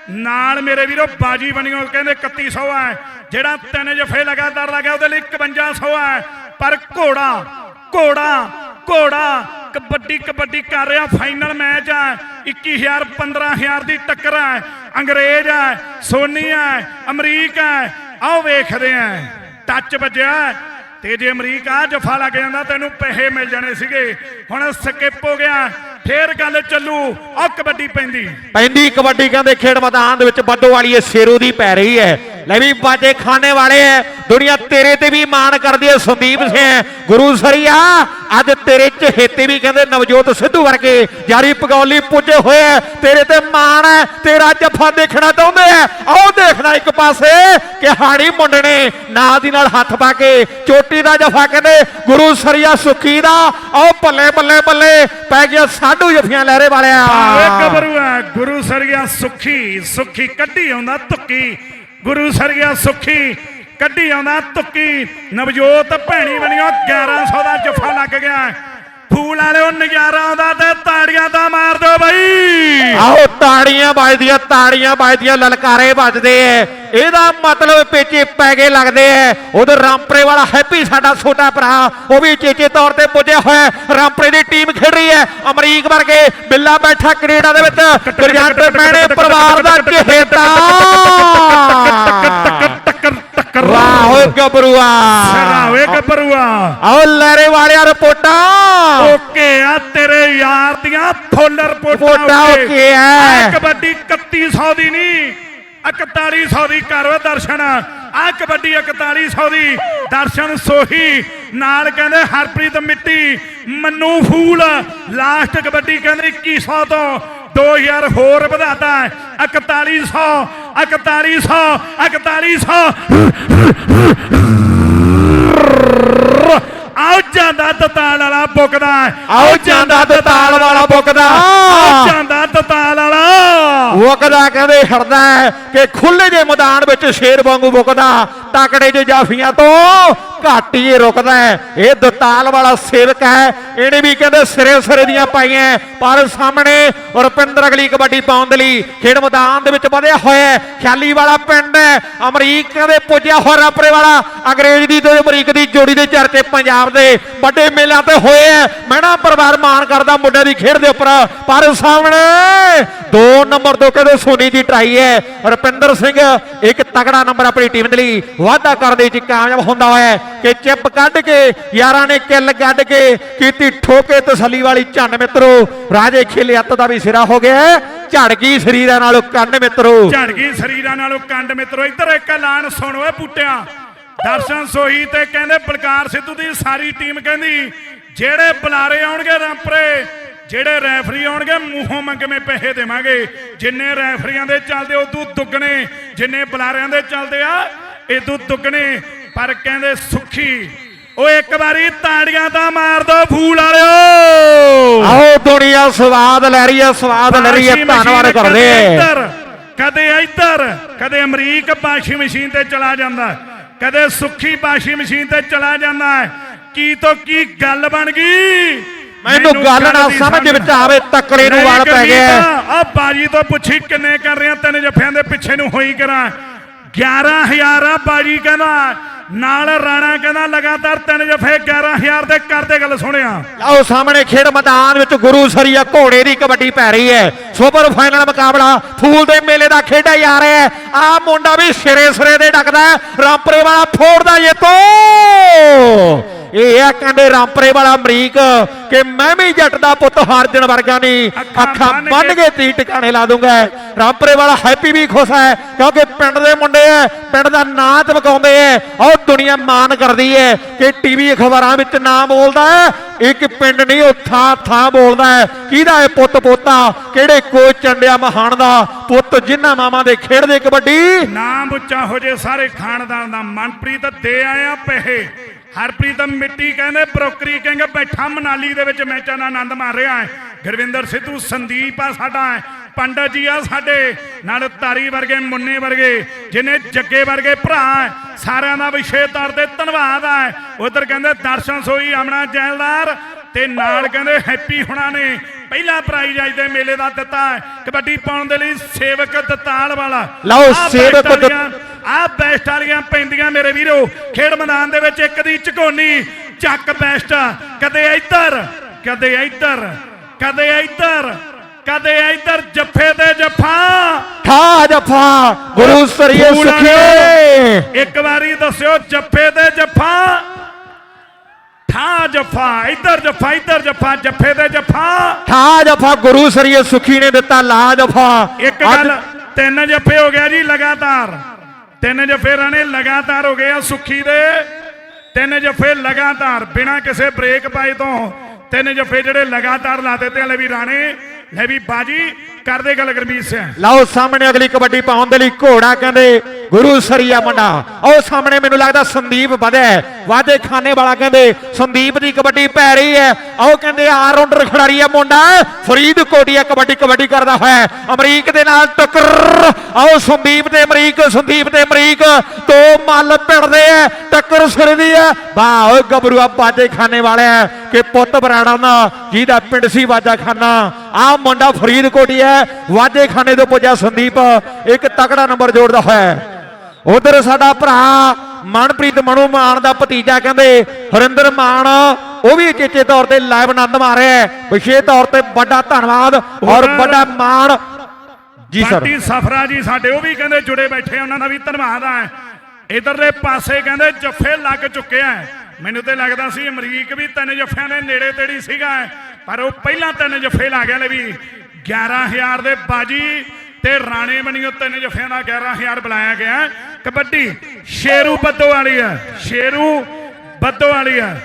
ਨਾਲ ਮੇਰੇ ਵੀਰੋ ਬਾਜੀ ਬਣੀਓ ਕਹਿੰਦੇ 3100 ਹੈ। ਜਿਹੜਾ ਤਿੰਨ ਜਫੇ ਲਗਾਤਾਰ ਲੱਗਿਆ ਉਹਦੇ ਲਈ 5100 ਹੈ। ਪਰ ਘੋੜਾ ਘੋੜਾ ਘੋੜਾ, ਕਬੱਡੀ ਕਬੱਡੀ ਕਰ ਰਿਹਾ, ਫਾਈਨਲ ਮੈਚ ਹੈ। 21000 15000 ਦੀ ਟੱਕਰ ਹੈ। ਅੰਗਰੇਜ਼ ਹੈ, ਸੋਨੀ ਹੈ, ਅਮਰੀਕ ਹੈ। ਆਓ ਵੇਖਦੇ ਆ ਟੱਚ ਵੱਜਿਆ। ਤੇ ਜੇ ਅਮਰੀਕ ਅਮਰੀਕਾ ਜਫਾ ਲੱਗ ਜਾਂਦਾ, ਤੈਨੂੰ ਪੈਸੇ ਮਿਲ ਜਾਣੇ ਸੀਗੇ। ਹੁਣ ਸਕਿਪ ਹੋ ਗਿਆ। ਫੇਰ ਗੱਲ ਚੱਲੂ ਆ ਕਬੱਡੀ ਪੈਂਦੀ। ਪੈਂਦੀ ਕਬੱਡੀ, ਕਹਿੰਦੇ ਖੇਡ ਮੈਦਾਨ ਦੇ ਵਿੱਚ ਬੱਦੋ ਵਾਲੀ ਇਹ ਸ਼ੇਰੂ ਦੀ ਪੈ ਰਹੀ ਹੈ। ਲੈ ਵੀ ਬਾਜੇ ਖਾਣੇ ਵਾਲੇ ਹੈ। ਦੁਨੀਆ ਤੇਰੇ ਤੇ ਵੀ ਮਾਣ ਕਰਦੀ ਹੈ, ਸੰਦੀਪ ਸਿੰਘ। ਗੁਰੂ ਸਰੀਆ ਅੱਜ ਤੇਰੇ ਚਹੇਤੇ ਵੀ ਕਹਿੰਦੇ ਨਵਜੋਤ ਸਿੱਧੂ ਵਰਗੇ ਯਾਰੀ ਪਗੌਲੀ ਪੁੱਜੇ ਹੋਏ ਹੈ ਤੇਰੇ ਤੇ ਮਾਣ ਹੈ ਤੇਰਾ ਜੱਫਾ ਦੇਖਣਾ ਚਾਹੁੰਦੇ ਹੈ ਆਓ ਦੇਖਣਾ ਇੱਕ ਪਾਸੇ ਕਿ ਹਾੜੀ ਮੁੰਡਣੇ ਨਾਲ ਦੀ ਨਾਲ ਹੱਥ ਪਾ ਕੇ ਚੋਟੀ ਦਾ ਜੱਫਾ ਕਹਿੰਦੇ ਗੁਰੂ ਸਰੀਆ ਸੁਖੀ ਦਾ। ਆਓ ਬੱਲੇ ਬੱਲੇ ਬੱਲੇ ਪੈ ਗਿਆ ਸਾਡੂ ਜੱਫੀਆਂ ਲਹਿਰੇ ਵਾਲਿਆ। ਆਵੇ ਗੱਭਰੂ ਹੈ, ਗੁਰੂ ਸਰੀਆ ਸੁਖੀ ਸੁਖੀ ਕੱਢੀ ਆਉਂਦਾ ਧੁੱਕੀ। ਗੁਰੂ ਸਰੀਆ ਸੁਖੀ ਕੱਢੀ ਆਉਂਦਾ ਤੁੱਕੀ ਨਵਜੋਤ ਭੈਣੀ ਬਣਿਓ 1100 ਦਾ ਜਫਾ ਲੱਗ ਗਿਆ ਫੂਲ ਵਾਲਿਓ ਨਜ਼ਾਰਾ ਆਉਂਦਾ ਤੇ ਤਾੜੀਆਂ ਤਾਂ ਮਾਰ ਦਿਓ ਬਈ ਆਓ ਤਾੜੀਆਂ ਵੱਜਦੀਆਂ ਤਾੜੀਆਂ ਵੱਜਦੀਆਂ ਲਲਕਾਰੇ ਵੱਜਦੇ ਐ ਇਹਦਾ ਮਤਲਬ ਪੇਚੇ ਪੈ ਗਏ ਲੱਗਦੇ ਐ ਉਧਰ ਰਾਮਪਰੇ ਵਾਲਾ ਹੈਪੀ ਸਾਡਾ ਛੋਟਾ ਭਰਾ ਉਹ ਵੀ ਚੇਚੇ ਤੌਰ ਤੇ ਪੁੱਜਿਆ ਹੋਇਆ। ਰਾਮਪਰੇ ਦੀ ਟੀਮ ਖੇਡ ਰਹੀ ਹੈ ਅਮਰੀਕ ਵਰਗੇ ਬਿੱਲਾ ਬੈਠਾ ਕੈਨੇਡਾ ਦੇ ਵਿੱਚ ਗੁਰਜੰਟ ਮੈਣੇ ਪਰਿਵਾਰ ਦਾ ਚਹੇਤਾ ਟੱਕਰ ਵਾਹ ਓਏ ਗੱਭਰੂਆ ਸਰਾਵੇ ਗੱਭਰੂਆ ਆਓ ਲਹਿਰੇ ਵਾਲਿਆ ਰਿਪੋਰਟਾਂ ਓਕੇ ਆ ਤੇਰੇ ਯਾਰ ਦੀਆਂ ਫੁੱਲ ਰਿਪੋਰਟਾਂ ਰਿਪੋਰਟਾਂ ਓਕੇ ਆ। ਆਹ ਕਬੱਡੀ 3100 ਦੀ ਨਹੀਂ 4100 ਦੀ ਕਰੋ ਦਰਸ਼ਨ ਆ ਕਬੱਡੀ 4100 ਦੀ ਦਰਸ਼ਨ ਸੋਹੀ ਨਾਲ ਕਹਿੰਦੇ ਹਰਪ੍ਰੀਤ ਮਿੱਟੀ ਮੰਨੂ ਫੂਲ ਲਾਸਟ ਕਬੱਡੀ ਕਹਿੰਦੇ 2100 ਤੋਂ 2000 ਹੋਰ ਵਧਾਤਾ 4100 4100 4100 ਆਓ ਜਾਂਦਾ ਦਤਾਲ ਵਾਲਾ ਬੁਕਦਾ ਆਓ ਜਾਂਦਾ ਦਤਾਲ ਵਾਲਾ ਬੁੱਕਦਾ। ਆਓ ਜਾਂਦਾ ਦਤਾਲ ਵਾਲਾ। ਵਕਦਾ ਕਹਿੰਦੇ ਹਰਦਾ ਕਿ ਖੁੱਲੇ ਜੇ ਮੈਦਾਨ ਵਿੱਚ ਸ਼ੇਰ ਵਾਂਗੂ ਵਕਦਾ ਤਕੜੇ ਜੇ ਜਾਫੀਆਂ ਤੋਂ ਘੱਟ ਹੀ ਇਹ ਰੁਕਦਾ ਹੈ। ਇਹ ਦਤਾਲ ਵਾਲਾ ਸੇਵਕ ਹੈ। ਇਹਨੇ ਵੀ ਕਹਿੰਦੇ ਸਿਰੇ ਸਿਰੇ ਦੀਆਂ ਪਾਈਆਂ ਪਰ ਸਾਹਮਣੇ ਰੁਪਿੰਦਰ ਅਗਲੀ ਕਬੱਡੀ ਪਾਉਣ ਦੇ ਲਈ ਖੇਡ ਮੈਦਾਨ ਦੇ ਵਿੱਚ ਵਧਿਆ ਹੋਇਆ ਖਿਆਲੀ ਵਾਲਾ ਪਿੰਡ ਹੈ। ਅਮਰੀਕ ਕਹਿੰਦੇ ਪੁੱਜਿਆ ਹੋਇਆ ਰਾਪਰੇ ਵਾਲਾ। ਅੰਗਰੇਜ਼ ਦੀ ਤੇ ਅਮਰੀਕ ਦੀ ਜੋੜੀ ਦੇ ਚਰਚੇ ਪੰਜਾਬ ਦੇ ਵੱਡੇ ਮੇਲਿਆਂ ਤੇ ਹੋਏ ਹੈ। ਮਹਿਣਾ ਪਰਿਵਾਰ ਮਾਣ ਕਰਦਾ ਮੁੰਡੇ ਦੀ ਖੇਡ ਦੇ ਉੱਪਰ। ਪਰ ਸਾਹਮਣੇ ਦੋ ਨੰਬਰ ਤੋਂ ਕਹਿੰਦੇ ਸੋਨੀ ਦੀ ਟਰਾਈ ਹੈ। ਰੁਪਿੰਦਰ ਸਿੰਘ ਇੱਕ ਤਗੜਾ ਨੰਬਰ ਆਪਣੀ ਟੀਮ ਦੇ ਲਈ ਵਾਅਦਾ ਕਰਦੇ ਵਿੱਚ ਕਾਮਯਾਬ ਹੁੰਦਾ ਹੋਇਆ ਕਿ ਚਿੱਪ ਕੱਢ ਕੇ, ਯਾਰਾਂ ਨੇ ਕਿੱਲ ਕੱਢ ਕੇ ਕੀਤੀ ਠੋਕੇ ਤਸੱਲੀ ਵਾਲੀ ਝੰਡ ਮਿੱਤਰੋ। ਰਾਜੇ ਖੇਲੇ ਅੱਤ ਦਾ ਵੀ ਸਿਰਾ ਹੋ ਗਿਆ ਝੜ ਗਈ ਸਰੀਰਾਂ ਨਾਲੋਂ ਕੰਨ ਮਿੱਤਰੋ। ਝੜ ਗਈ ਸਰੀਰਾਂ ਨਾਲੋਂ ਕੰਡ ਮਿੱਤਰੋ। ਇੱਧਰ ਇੱਕ ਐਲਾਨ ਸੁਣ ਓਏ ਬੂਟਿਆਂ। ਦਰਸ਼ਨ ਸੋਹੀ ਤੇ ਕਹਿੰਦੇ ਬਲਕਾਰ ਸਿੱਧੂ ਦੀ ਸਾਰੀ ਟੀਮ ਕਹਿੰਦੀ, ਜਿਹੜੇ ਬੁਲਾਰੇ ਆਉਣਗੇ ਰਾਮਪਰੇ, ਜਿਹੜੇ ਰੈਫਰੀ ਆਉਣਗੇ ਮੂੰਹੋਂ ਮੰਗਵੇਂ ਪੈਸੇ ਦੇਵਾਂਗੇ। ਜਿੰਨੇ ਰੈਫਰੀਆਂ ਦੇ ਚੱਲਦੇ ਉਦੋਂ ਦੁੱਗਣੇ, ਜਿੰਨੇ ਬੁਲਾਰਿਆਂ ਦੇ ਚੱਲਦੇ ਆ ਇਦੋਂ ਦੁੱਗਣੇ। ਪਰ ਕਹਿੰਦੇ ਸੁਖੀ ਉਹ ਇੱਕ ਵਾਰੀ ਤਾੜੀਆਂ ਤਾਂ ਮਾਰ ਦੋ ਫੂਲ ਵਾਲਿਓ। ਆਓ ਦੁਨੀਆ ਸਵਾਦ ਲੈ ਰਹੀ ਹੈ ਸਵਾਦ ਲੈ ਰਹੀ ਹੈ ਧੰਨਵਾਦ ਕਰਦੇ ਕਦੇ ਇੱਧਰ, ਕਦੇ ਅਮਰੀਕ ਬਾਸ਼ੀ ਮਸ਼ੀਨ ਤੇ ਚਲਾ ਜਾਂਦਾ ਕਦੇ ਸੁੱਖੀ ਬਾਸ਼ੀ ਮਸ਼ੀਨ ਤੇ ਚਲਾ ਜਾਂਦਾ। ਕੀ ਤੋਂ ਕੀ ਗੱਲ ਬਣ ਗਈ? ਮੈਨੂੰ ਗੱਲ ਨਾ ਸਮਝ। ਵਿੱਚ ਆਵੇ ਤਕੜੇ ਨੂੰ ਵਾਲ ਪੈ ਗਿਆ। ਆ ਬਾਜੀ ਤੋਂ ਪੁੱਛੀ ਕਿੰਨੇ ਕਰ ਰਿਹਾ ਤਿੰਨ ਜਫਿਆਂ ਦੇ ਪਿੱਛੇ ਨੂੰ ਹੋਈ ਕਰਾਂ। 11000 ਆ ਬਾਜੀ ਕਹਿੰਦਾ, ਨਾਲ ਰਾਣਾ ਕਹਿੰਦਾ ਲਗਾਤਾਰ ਤਿੰਨ ਜਫੇ 11000 ਦੇ ਕਰਦੇ ਗੱਲ ਸੁਣਿਆ। ਲਓ ਸਾਹਮਣੇ ਖੇਡ ਮੈਦਾਨ ਵਿੱਚ ਗੁਰੂ ਸਰੀਆ ਘੋੜੇ ਦੀ ਕਬੱਡੀ ਪੈ ਰਹੀ ਹੈ। ਸੁਪਰ ਫਾਈਨਲ ਮੁਕਾਬਲਾ ਫੂਲ ਦੇ ਮੇਲੇ ਦਾ ਖੇਡਿਆ ਜਾ ਰਿਹਾ ਹੈ। ਆ ਮੁੰਡਾ ਵੀ ਸਿਰੇ ਸਿਰੇ ਦੇ ਡੱਕਦਾ ਹੈ। ਰਾਮਪਰੇ ਵਾਲਾ ਫੋੜਦਾ ਜੇ ਤੋਂ। ਇਹ ਆ ਕਹਿੰਦੇ ਰਾਮਪਰੇ ਵਾਲਾ ਅਮਰੀਕ ਕਿ ਮੈਂ ਵੀ ਜੱਟ ਦਾ ਪੁੱਤ ਹਾਰਜਣ ਵਰਗਾ ਨਹੀਂ। ਅੱਖਾਂ ਬੰਨ ਕੇ ਤੀ ਟਿਕਾਣੇ ਲਾ ਦੂੰਗਾ। ਰਾਮਪਰੇ ਵਾਲਾ ਹੈਪੀ ਵੀ ਖੁਸ਼ ਹੈ ਕਿਉਂਕਿ ਪਿੰਡ ਦੇ ਮੁੰਡੇ ਐ ਪਿੰਡ ਦਾ ਨਾਂ ਚਮਕਾਉਂਦੇ ਐ। ਔਰ ਦੁਨੀਆ ਮਾਣ ਕਰਦੀ ਐ ਕਿ ਟੀਵੀ ਅਖਬਾਰਾਂ ਵਿੱਚ ਨਾਂ ਬੋਲਦਾ ਹੈ ਇੱਕ ਪਿੰਡ ਨਹੀਂ ਉਹ ਥਾਂ ਥਾਂ ਬੋਲਦਾ ਹੈ ਕਿਹਦਾ ਇਹ ਪੁੱਤ ਪੋਤਾ? ਕਿਹੜੇ ਕੋਈ ਚੰਡਿਆ ਮਹਾਨ ਦਾ ਪੁੱਤ ਜਿਨ੍ਹਾਂ ਮਾਮਾ ਦੇ ਖੇਡਦੇ ਕਬੱਡੀ? ਨਾਮ ਉੱਚਾ ਹੋ ਜੇ ਸਾਰੇ ਖਾਨਦਾਨ ਦਾ। ਮਨਪ੍ਰੀਤ ਦੇ ਆਇਆ ਪੈਸੇ। ਹਰਪ੍ਰੀਤ ਮਿੱਟੀ ਕਹਿੰਦੇ, ਬਰੋਕਰੀ ਕਹਿੰਗੇ ਬੈਠਾ ਮਨਾਲੀ ਦੇ ਵਿੱਚ ਮੈਚਾਂ ਦਾ ਆਨੰਦ ਮਾਰ ਰਿਹਾ ਹੈ। ਗੁਰਵਿੰਦਰ ਸਿੱਧੂ ਸੰਦੀਪ ਆ ਸਾਡਾ ਪੰਡਤ ਜੀ ਆ ਸਾਡੇ, ਨਾਲ ਤਾਰੀ ਵਰਗੇ, ਮੁੰਨੇ ਵਰਗੇ, ਜਿਨੇ ਜੱਗੇ ਵਰਗੇ ਭਰਾ ਸਾਰਿਆਂ ਦਾ ਵਿਸ਼ੇ ਤੌਰ ਤੇ ਧੰਨਵਾਦ ਹੈ। ਉਧਰ ਕਹਿੰਦੇ, ਦਰਸ਼ਨ ਸੋਈ ਆਮਣਾ ਜੈਲਦਾਰ ਤੇ ਨਾਲ ਕਹਿੰਦੇ ਹੈਪੀ ਹੁਣਾਂ ਨੇ। ਪਹਿਲਾ ਪ੍ਰਾਈਜ਼ ਅੱਜ ਦੇ ਮੇਲੇ ਦਾ ਦਿੱਤਾ ਕਬੱਡੀ ਪਾਉਣ ਦੇ ਲਈ ਸੇਵਕ ਦਤਾਲ ਵਾਲਾ। ਲਓ, ਸੇਵਕ ਆਹ ਬੈਸਟ ਵਾਲੀਆਂ ਪੈਂਦੀਆਂ ਮੇਰੇ ਵੀਰੋ। ਖੇਡ ਮੈਦਾਨ ਦੇ ਵਿੱਚ ਇੱਕ ਦੀ ਝਕੋਨੀ। ਚੱਕ ਬੈਸਟ ਕਦੇ ਇੱਧਰ ਕਦੇ ਇੱਧਰ ਕਦੇ ਇੱਧਰ ਕਦੇ ਇੱਧਰ। ਜੱਫੇ ਤੇ ਜੱਫਾ। ਠਾ ਜਫਾ। ਗੁਰੂ ਸਰੀਏ ਸੁਖੇ। ਇੱਕ ਵਾਰੀ ਦੱਸਿਓ ਜੱਫੇ ਤੇ ਜੱਫਾ। ਠਾ ਜੱਫਾ ਇੱਧਰ ਜੱਫਾ ਇੱਧਰ ਜੱਫਾ ਜੱਫੇ ਤੇ ਜੱਫਾ। ਠਾ ਜਫਾ ਗੁਰੂ ਸਰੀਏ ਸੁਖੀ ਨੇ ਦਿੱਤਾ ਲਾ ਜਫਾ। ਇੱਕ ਗੱਲ ਤਿੰਨ ਜੱਫੇ ਹੋ ਗਿਆ ਜੀ ਲਗਾਤਾਰ। ਤਿੰਨ ਜੱਫੇ ਰਾਣੇ ਲਗਾਤਾਰ ਹੋ ਗਏ ਆ ਸੁੱਖੀ ਦੇ। ਤਿੰਨ ਜੱਫੇ ਲਗਾਤਾਰ ਬਿਨਾਂ ਕਿਸੇ ਬ੍ਰੇਕ ਪਾਏ ਤੋਂ। ਤਿੰਨ ਜੱਫੇ ਜਿਹੜੇ ਲਗਾਤਾਰ ਲਾ ਦਿੱਤੇ ਹਲੇ ਵੀ ਰਾਣੇ ਲੈ ਵੀ ਬਾਜੀ। ਕਰਦੇ ਗੱਲ ਗਰਮੀਤ ਸਿੰਘ। ਲਓ ਸਾਹਮਣੇ ਅਗਲੀ ਕਬੱਡੀ ਪਾਉਣ ਦੇ ਲਈ ਘੋੜਾ, ਕਹਿੰਦੇ, ਗੁਰੂ ਸਰੀਆ ਮੁੰਡਾ। ਉਹ ਸਾਹਮਣੇ ਮੈਨੂੰ ਲੱਗਦਾ ਸੰਦੀਪ ਵਧਿਆ ਵਾਦੇ ਖਾਨੇ ਵਾਲਾ ਕਹਿੰਦੇ, ਸੰਦੀਪ ਦੀ ਕਬੱਡੀ ਪੈ ਰਹੀ ਹੈ। ਉਹ ਕਹਿੰਦੇ ਆਲਰਾਊਂਡਰ ਖਿਡਾਰੀ ਹੈ ਮੁੰਡਾ। ਫਰੀਦ ਕੋਟੀਆ ਕਬੱਡੀ ਕਬੱਡੀ ਕਰਦਾ ਹੋਇਆ ਅਮਰੀਕ ਦੇ ਨਾਲ ਟੱਕਰ। ਆਓ ਸੰਦੀਪ ਤੇ ਅਮਰੀਕ, ਸੰਦੀਪ ਤੇ ਅਮਰੀਕ। ਦੋ ਮੱਲ ਭਿੜਦੇ ਆ, ਟੱਕਰ ਸਿਰਦੀ ਹੈ ਵਾਹ, ਓਏ ਗੱਭਰੂਆ ਬਾਜੇ ਖਾਨੇ ਵਾਲਿਆ ਕਿ ਪੁੱਤ ਬਰਾੜਾ ਨਾ, ਜਿਹਦਾ ਪਿੰਡ ਸੀ ਵਾਜਾ ਖਾਨਾ। ਆ ਮੁੰਡਾ ਫਰੀਦ ਕੋਟੀਆ ਵਾਜੇ ਖਾਨੇ ਤੋਂ ਪੁੱਜਾ ਸੰਦੀਪ ਇੱਕ ਤਕੜਾ ਨੰਬਰ ਜੋੜਦਾ ਹੋਇਆ ਉਧਰ ਸਾਡਾ ਭਰਾ ਮਨਪ੍ਰੀਤ ਮਨੂ ਮਾਨ ਦਾ ਭਤੀਜਾ ਕਹਿੰਦੇ ਹਰਿੰਦਰ ਮਾਨ ਉਹ ਵੀ ਚੇਚੇ ਤੌਰ ਤੇ ਲਾਈਵ ਆਨੰਦ ਮਾਰਿਆ ਹੈ। ਵਿਸ਼ੇਸ਼ ਤੌਰ ਤੇ ਵੱਡਾ ਧੰਨਵਾਦ ਔਰ ਵੱਡਾ ਮਾਣ। ਜੀ ਸਰ। ਬਾਟੀ ਸਫਰਾ ਜੀ ਸਾਡੇ ਉਹ ਵੀ ਕਹਿੰਦੇ ਜੁੜੇ ਬੈਠੇ ਉਹਨਾਂ ਦਾ ਵੀ ਧੰਨਵਾਦ ਹੈ ਇਧਰਲੇ ਪਾਸੇ ਕਹਿੰਦੇ ਜੱਫੇ ਲੱਗ ਚੁੱਕੇ ਆ। ਮੈਨੂੰ ਤੇ ਲੱਗਦਾ ਸੀ ਅਮਰੀਕ ਵੀ ਤਿੰਨ ਜੱਫਿਆਂ ਦੇ ਨੇੜੇ ਤੇੜੀ ਸੀਗਾ। ਪਰ ਉਹ ਪਹਿਲਾਂ ਤਿੰਨ ਜਫ਼ੇ ਲਾ ਗਿਆ ਲੈ ਵੀ 11000 ਦੇ ਬਾਜੀ ਤੇ ਰਾਣੇ ਬਣੀਓ ਤਿੰਨ ਜਫ਼ਿਆਂ ਦਾ 11000 ਬੁਲਾਇਆ ਗਿਆ। ਕਬੱਡੀ ਸ਼ੇਰੂ ਬੱਦੋ ਵਾਲੀ ਹੈ ਸ਼ੇਰੂ ਬੱਦੋ ਵਾਲੀ ਹੈ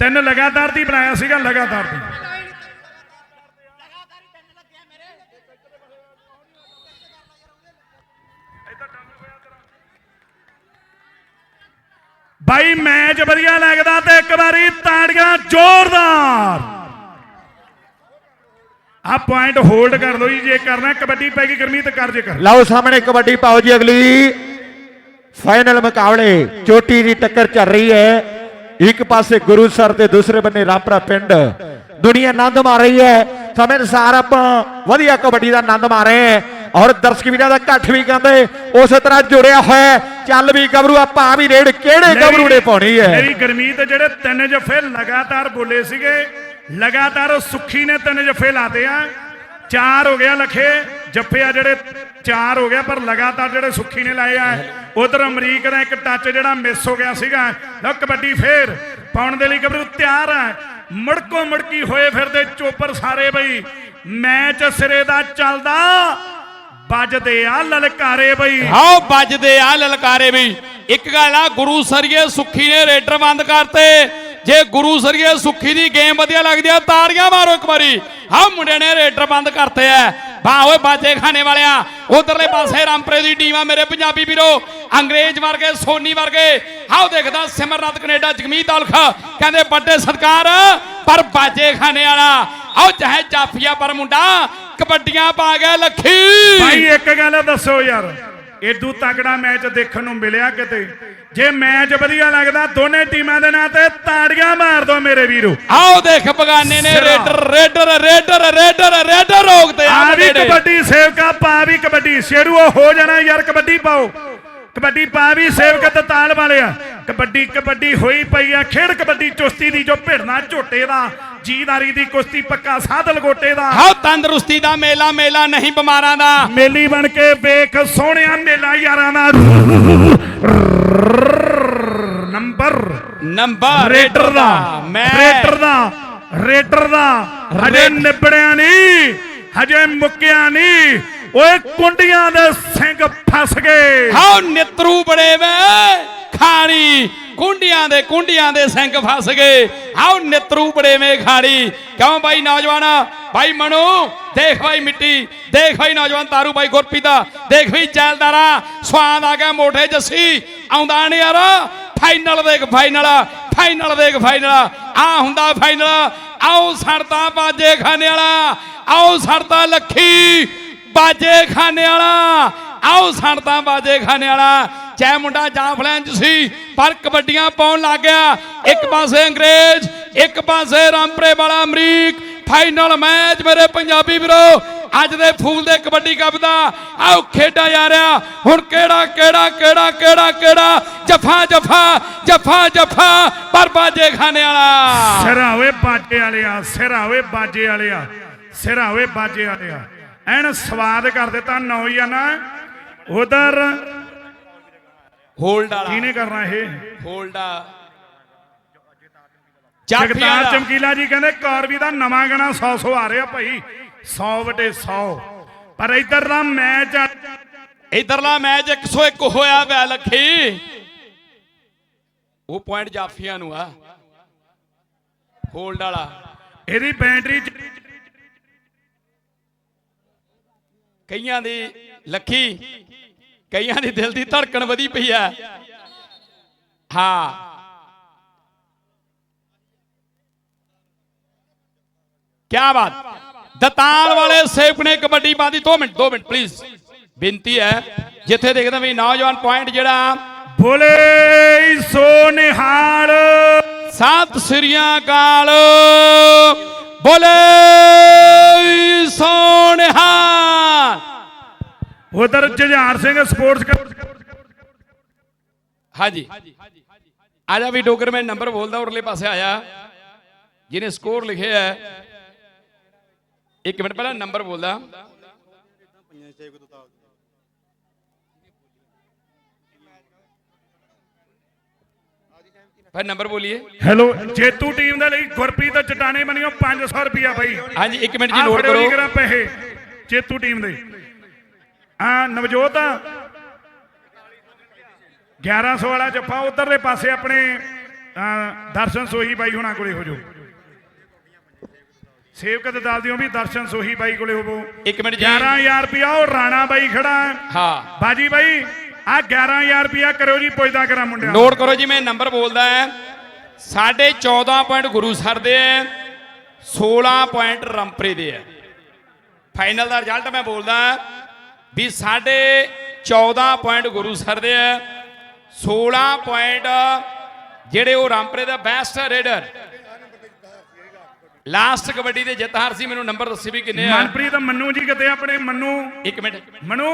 ਤਿੰਨ ਲਗਾਤਾਰ ਦੀ ਬੁਲਾਇਆ ਸੀਗਾ, ਲਗਾਤਾਰ ਦੀ। ਬਾਈ ਮੈਚ ਵਧੀਆ ਲੱਗਦਾ ਤੇ ਇੱਕ ਵਾਰੀ ਤਾੜੀਆਂ ਜ਼ੋਰਦਾਰ। ਆ ਪੁਆਇੰਟ ਹੋਲਡ ਕਰ ਲਓ ਜੀ, ਜੇ ਕਰਨਾ ਕਬੱਡੀ ਪੈ ਗਈ ਗਰਮੀ ਤੇ ਕਰ ਜੇ ਕਰ। ਲਓ ਸਾਹਮਣੇ ਕਬੱਡੀ, ਪਾਓ ਜੀ ਅਗਲੀ। ਫਾਈਨਲ ਮੁਕਾਬਲੇ, ਚੋਟੀ ਦੀ ਟੱਕਰ ਚੱਲ ਰਹੀ ਹੈ। ਇੱਕ ਪਾਸੇ ਗੁਰੂਸਰ ਤੇ ਦੂਸਰੇ ਬੰਨੇ ਰਾਪਰਾ ਪਿੰਡ। ਦੁਨੀਆ ਆਨੰਦ ਮਾਰ ਰਹੀ ਹੈ। ਸਮੇਂ ਅਨੁਸਾਰ ਆਪਾਂ ਵਧੀਆ ਕਬੱਡੀ ਦਾ ਆਨੰਦ ਮਾਰ ਰਹੇ ਹਾਂ। ਔਰ ਦਰਸ਼ਕ ਵੀਰਾਂ ਦਾ ਇਕੱਠ ਵੀ ਕਹਿੰਦੇ ਉਸੇ ਤਰ੍ਹਾਂ ਜੁੜਿਆ ਹੋਇਆ। ਚੱਲ ਵੀ ਗੱਭਰੂ ਆਪਾਂ ਵੀ ਰੇਡ ਕਿਹੜੇ ਗੱਭਰੂ ਨੇ ਪਾਉਣੀ ਹੈ? ਮੇਰੀ ਗਰਮੀ ਤੇ ਜਿਹੜੇ ਤਿੰਨ ਜਫੇ ਲਗਾਤਾਰ ਬੋਲੇ ਸੀਗੇ ਲਗਾਤਾਰ ਸੁੱਖੀ ਨੇ ਤਿੰਨ ਜਫੇ ਲਾਤੇ ਆ। ਚਾਰ ਹੋ ਗਿਆ ਲਖੇ ਜੱਫੇ ਆ ਜਿਹੜੇ ਚਾਰ ਹੋ ਗਿਆ ਪਰ ਲਗਾਤਾਰ ਜਿਹੜੇ ਸੁੱਖੀ ਨੇ ਲਾਏ ਆ। ਉਧਰ ਅਮਰੀਕ ਦਾ ਇੱਕ ਟੱਚ ਜਿਹੜਾ ਮਿਸ ਹੋ ਗਿਆ ਸੀਗਾ। ਲਓ ਕਬੱਡੀ ਫੇਰ ਪਾਉਣ ਦੇ ਲਈ ਗੱਭਰੂ ਤਿਆਰ ਹੈ ਮੁੜਕੋ ਮੁੜਕੀ ਹੋਏ ਫਿਰਦੇ ਚੋਪਰ ਸਾਰੇ ਬਈ। ਮੈਚ ਸਿਰੇ ਦਾ ਚੱਲਦਾ। ਵੱਜਦੇ ਆ ਲਲਕਾਰੇ ਬਈ। ਆਓ ਵੱਜਦੇ ਆ ਲਲਕਾਰੇ ਵੀ ਇੱਕ ਗੱਲ ਆ, ਗੁਰੂ ਸਰੀਏ ਸੁੱਖੀ ਨੇ ਰੇਡਰ ਬੰਦ ਕਰਤੇ। ਜੇ ਗੁਰੂ ਸਰੀਏ ਸੁੱਖੀ ਦੀ ਗੇਮ ਵਧੀਆ ਲੱਗਦੀ ਆ, ਤਾੜੀਆਂ ਮਾਰੋ ਇੱਕ ਵਾਰੀ। ਆਹ ਮੁੰਡੇ ਨੇ ਰੇਡਰ ਬੰਦ ਕਰਤੇ ਐ ਵਾਹ ਓਏ, ਬਾਜੇ ਖਾਣੇ ਵਾਲਿਆ। ਉਧਰਲੇ ਪਾਸੇ ਰਾਮਪਰੇ ਦੀ ਟੀਮ ਆ ਮੇਰੇ ਪੰਜਾਬੀ ਵੀਰੋ। ਅੰਗਰੇਜ਼ ਵਰਗੇ, ਸੋਨੀ ਵਰਗੇ। ਆਓ ਦੇਖਦਾ ਸਿਮਰਨਾਥ ਕੈਨੇਡਾ ਜਗਮੀਤ ਔਲਖ। ਕਹਿੰਦੇ, ਵੱਡੇ ਸਤਕਾਰ, ਪਰ ਬਾਜੇ ਖਾਣੇ ਵਾਲਾ। ਆਓ ਚਾਹੇ ਜਾਫੀਆ ਪਰ ਮੁੰਡਾ ਕਬੱਡੀਆਂ ਪਾ ਗਿਆ ਲੱਖੀ। ਭਾਈ ਇੱਕ ਗੱਲ ਦੱਸੋ ਯਾਰ ਏਦੂ ਤਗੜਾ ਮੈਚ ਦੇਖਣ ਨੂੰ ਮਿਲਿਆ ਕਿਤੇ? ਜੇ ਮੈਚ ਵਧੀਆ ਲੱਗਦਾ ਦੋਨੇ ਟੀਮਾਂ ਦੇ ਨਾਂ ਤੇ ਤਾੜੀਆਂ ਮਾਰ ਦੋ ਮੇਰੇ ਵੀਰੋ। ਆਓ ਦੇਖ ਬਗਾਨੇ ਨੇ। Raider raider raider raider raider ਰੋਕਦੇ ਆ ਵੀ। ਕਬੱਡੀ ਸੇਵਕਾ ਪਾ ਵੀ ਕਬੱਡੀ। ਸ਼ੇਰੂ ਹੋ ਜਾਣਾ ਯਾਰ ਕਬੱਡੀ ਪਾਓ। ਕਬੱਡੀ ਪਾ ਵੀ ਸੇਵਕ ਤਤਾਲ ਵਾਲਿਆ ਕਬੱਡੀ ਕਬੱਡੀ ਹੋਈ ਪਈ ਆ। ਖੇਡ ਕਬੱਡੀ ਚੁਸਤੀ ਦੀ ਜੋ ਭਿੜਨਾ ਝੋਟੇ ਦਾ ਜੀਦਾਰੀ ਦੀ ਕੁਸ਼ਤੀ ਪੱਕਾ ਸਾਧਲ ਗੋਟੇ ਦਾ। ਆਓ ਤੰਦਰੁਸਤੀ ਦਾ ਮੇਲਾ ਮੇਲਾ ਨਹੀਂ ਬਿਮਾਰਾਂ ਦਾ। ਮੇਲੀ ਬਣ ਕੇ ਵੇਖ ਸੋਹਣਿਆ ਮੇਲਾ ਯਾਰਾਂ ਦਾ। ਨੰਬਰ ਨੰਬਰ ਰੇਡਰ ਦਾ ਮੈਂ ਰੇਡਰ ਦਾ ਰੇਡਰ ਦਾ। ਹਜੇ ਨਿਬੜਿਆ ਨਹੀਂ ਹਜੇ ਮੁੱਕਿਆ ਨਹੀਂ। ਓਏ ਕੁੰਡੀਆਂ ਦੇ ਸਿੰਘ ਫਸ ਗਏ। ਆਓ ਨਿਤਰੂ ਬੜੇ ਵੇ, ਖਾਣੀ, ਕੁੰਡੀਆਂ ਦੇ ਕੁੰਡੀਆਂ ਦੇ ਸਿੰਘ ਫਸ ਗਏ। ਆਓ ਨਿਤਰੂ ਬੜੇ ਵੇ ਖਾਣੀ। ਕਿਉਂ ਬਾਈ ਨੌਜਵਾਨ? ਬਾਈ ਮਨੂ, ਦੇਖ ਬਾਈ ਮਿੱਟੀ, ਦੇਖ ਬਾਈ ਨੌਜਵਾਨ ਤਾਰੂ ਬਾਈ ਗੁਰਪ੍ਰੀਤ ਦੇਖ ਵੀ ਚੈਲਦਾਰਾ ਸਵਾਦ ਆ ਗਿਆ ਮੋਠੇ ਜੱਸੀ। ਆਉਂਦਾ ਨਹੀਂ ਯਾਰ ਫਾਈਨਲ ਦੇਖ ਫਾਈਨਲ ਫਾਈਨਲ ਦੇਖ ਫਾਈਨਲ ਆ ਹੁੰਦਾ ਫਾਈਨਲ ਆਓ ਸੜਦਾ ਬਾਜੇ ਖਾਨੇ ਵਾਲਾ, ਆਓ ਸੜਦਾ ਲੱਖੀ। ਬਾਜੇ ਖਾਨੇ ਵਾਲਾ। ਆਓ ਸੜਦਾ ਬਾਜੇ ਖਾਨੇ ਵਾਲਾ। ਚੈ ਮੁੰਡਾ ਜਾਂ ਫਲੈਂਚ ਸੀ, ਪਰ ਕਬੱਡੀਆਂ ਪਾਉਣ ਲੱਗ ਗਿਆ। ਇੱਕ ਪਾਸੇ ਅੰਗਰੇਜ਼, ਇੱਕ ਪਾਸੇ ਰਾਮਪਰੇ ਵਾਲਾ ਅਮਰੀਕ। ਫਾਈਨਲ ਮੈਚ ਮੇਰੇ ਪੰਜਾਬੀ ਵੀਰੋ, ਅੱਜ ਦੇ ਫੂਲ ਦੇ ਕਬੱਡੀ ਕੱਪ ਦਾ। ਆਓ ਖੇਡਿਆ ਜਾ ਰਿਹਾ। ਹੁਣ ਕਿਹੜਾ ਕਿਹੜਾ ਕਿਹੜਾ ਕਿਹੜਾ ਕਿਹੜਾ? ਜਫਾ ਜਫਾ ਜਫਾ ਜਫਾ, ਪਰ ਬਾਜੇ ਖਾਨੇ ਵਾਲਾ। ਸਿਰਾ ਓਏ ਬਾਜੇ ਵਾਲਿਆ, ਸਿਰਾ ਓਏ ਬਾਜੇ ਵਾਲਿਆ, ਸਿਰਾ ਓਏ ਬਾਜੇ ਵਾਲਿਆ। ਐਨ ਸਵਾਦ ਕਰ ਦਿੱਤਾ ਨੌਜਵਾਨਾ ਉਧਰ ਹੋਲਡ ਵਾਲਾ। ਕਿਹਨੇ ਕਰਨਾ ਇਹ? ਹੋਲਡ ਜਗਤਾਰ ਚਮਕੀਲਾ ਜੀ ਕਹਿੰਦੇ ਕਾਰਵੀ ਦਾ ਨਵਾਂ ਗਾਣਾ 100 100 ਆ ਰਿਹਾ ਭਾਈ। 100 ਵਟੇ 100 ਪਰ ਇਧਰ ਦਾ ਮੈਚ ਇਧਰਲਾ ਮੈਚ 101 ਹੋਇਆ ਵੈ ਲੱਖੀ। ਉਹ ਪੁਆਇੰਟ ਜਾਫੀਆਂ ਨੂੰ ਆ। ਹੋਲਡ ਵਾਲਾ। ਇਹਦੀ ਬੈਟਰੀ ਚ- ਕਈਆਂ ਦੀ ਲੱਖੀ ਕਈਆਂ ਦੀ ਦਿਲ ਦੀ ਧੜਕਣ ਵਧੀ ਪਈ ਹੈ ਹਾਂ। ਕਿਆ ਬਾਤ। ਦਤਾਲ ਵਾਲੇ ਸੇਵਕ ਨੇ ਕਬੱਡੀ ਪਾਦੀ 2 ਮਿੰਟ 2 ਮਿੰਟ ਪਲੀਜ਼ ਬੇਨਤੀ ਹੈ ਜਿੱਥੇ ਦੇਖਦਾ ਵੀ ਨੌਜਵਾਨ ਪੁਆਇੰਟ ਜਿਹੜਾ ਬੋਲੇ ਸੋ ਨਿਹਾਲ। ਸਤਿ ਸ੍ਰੀ ਅਕਾਲ। ਬੋਲੇ ਸੋਨਿਹਾ ਉਧਰ ਜੁਝਾਰ ਸਿੰਘ ਸਪੋਰਟਸ ਹਾਂਜੀ। ਆਜਾ ਵੀ ਡੋਗਰ ਮੈਂ ਨੰਬਰ ਬੋਲਦਾ ਉਰਲੇ ਪਾਸੇ ਆਇਆ। ਜਿਹਨੇ ਸਕੋਰ ਲਿਖਿਆ ਹੈ। ਇੱਕ ਮਿੰਟ ਪਹਿਲਾਂ ਨੰਬਰ ਬੋਲਦਾ। ਭਾਈ ਨੰਬਰ ਬੋਲੀਏ। ਹੈਲੋ ਜੇਤੂ ਟੀਮ ਦੇ ਲਈ ਗੁਰਪ੍ਰੀਤ ਚਟਾਣੇ ਬਣਿਓ 500 ਰੁਪਿਆ ਬਾਈ। ਹਾਂਜੀ ਇੱਕ ਮਿੰਟ ਜੀ ਨੋਟ ਜੀ ਕਰੋ। ਜੇਤੂ ਟੀਮ ਦੇ। ਆ ਨਵਜੋਤ 1100 ਵਾਲਾ ਜੱਫਾ ਉਧਰਲੇ ਪਾਸੇ ਆਪਣੇ ਦਰਸ਼ਨ ਸੋਹੀ ਬਾਈ ਹੁਣਾਂ ਕੋਲੇ ਹੋ ਜਾਓ। ਸੇਵਕ ਦਦਾਲ ਦਿਓ ਵੀ ਦਰਸ਼ਨ ਸੋਹੀ ਬਾਈ ਕੋਲੇ ਹੋਵੋ। ਇੱਕ ਮਿੰਟ ਜੀ। 11000 ਰੁਪਿਆ ਉਹ ਰਾਣਾ ਬਾਈ ਖੜਾ। ਹੈ। ਹਾਂ ਬਾਜੀ ਬਾਈ ਆ 11000 ਰੁਪਿਆ ਕਰਿਓ ਜੀ ਪੁੱਛਦਾ ਕਰਾਂ ਮੁੰਡਿਆਂ। ਨੋਟ ਕਰੋ ਜੀ ਮੈਂ ਨੰਬਰ ਬੋਲਦਾ ਹੈ। ਸਾਢੇ 14 ਪੁਆਇੰਟ ਗੁਰੂ ਸਰ ਦੇ ਹੈ 16 ਪੁਆਇੰਟ ਰੰਪਰੇ ਦੇ ਹੈ। ਫਾਈਨਲ ਦਾ ਰਿਜ਼ਲਟ ਮੈਂ ਬੋਲਦਾ ਵੀ ਸਾਢੇ 14 ਪੁਆਇੰਟ ਗੁਰੂ ਸਰ ਦੇ ਹੈ 16 ਪੁਆਇੰਟ ਜਿਹੜੇ ਉਹ ਰਾਮਪਰੇ ਦਾ ਬੈਸਟ ਰੇਡਰ ਲਾਸਟ ਕਬੱਡੀ ਦੇ ਜਿੱਤ ਹਾਰ ਸੀ ਮੈਨੂੰ ਨੰਬਰ ਦੱਸੀ ਵੀ ਕਿੰਨੇ ਆ। ਮਨਪ੍ਰੀਤ ਮੰਨੂ ਜੀ ਕਿਤੇ ਆਪਣੇ? ਮੰਨੂ। ਇੱਕ ਮਿੰਟ। ਮਨੂ।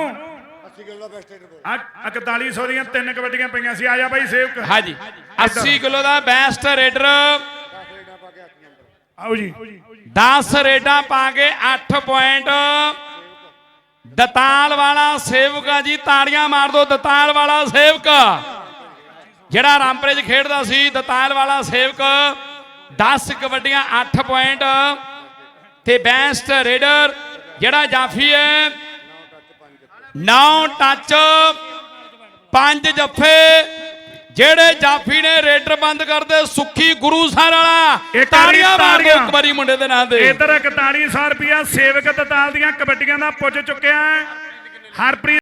4100 ਦੀਆਂ ਤਿੰਨ ਕਬੱਡੀਆਂ ਪਈਆਂ ਸੀ। ਆ ਜਾ ਬਾਈ ਸੇਵਕ। ਹਾਂਜੀ। 80 ਕਿਲੋ ਦਾ ਬੈਸਟ ਰੇਡਰ ਆਓ ਜੀ। 10 ਰੇਡਾਂ ਪਾ ਕੇ 8 ਪੁਆਇੰਟ ਦਤਾਲ ਵਾਲਾ ਸੇਵਕ ਆ ਜੀ, ਤਾੜੀਆਂ ਮਾਰ ਦੋ, ਦਤਾਲ ਵਾਲਾ ਸੇਵਕ। ਜਿਹੜਾ ਰਾਮਪੁਰੇ 'ਚ ਖੇਡਦਾ ਸੀ, ਦਤਾਲ ਵਾਲਾ ਸੇਵਕ 10 ਕਬੱਡੀਆਂ 8 ਪੁਆਇੰਟ ਤੇ ਬੈਸਟ ਰੇਡਰ ਜਿਹੜਾ ਜਾਫੀ ਹੈ 9 ਟੱਚ 5 ਜੱਫੇ। ਜਿਹੜੇ ਜਾਫੀ ਨੇ ਰੇਡਰ ਬੰਦ ਕਰਦੇ ਸੁੱਖੀ ਗੁਰੂ ਸਰ ਵਾਲਾ ਤਾੜੀਆਂ ਮਾਰ ਦੋ। ਇੱਕ ਵਾਰੀ ਮੁੰਡੇ ਦੇ ਨਾਂ ਤੇ ਇਧਰ 4100 ਰੁਪਿਆ ਸੇਵਕ ਦਤਾਲ ਦੀਆਂ ਕਬੱਡੀਆਂ ਦਾ ਪੁੱਜ ਚੁੱਕਿਆ ਹਰਪ੍ਰੀਤ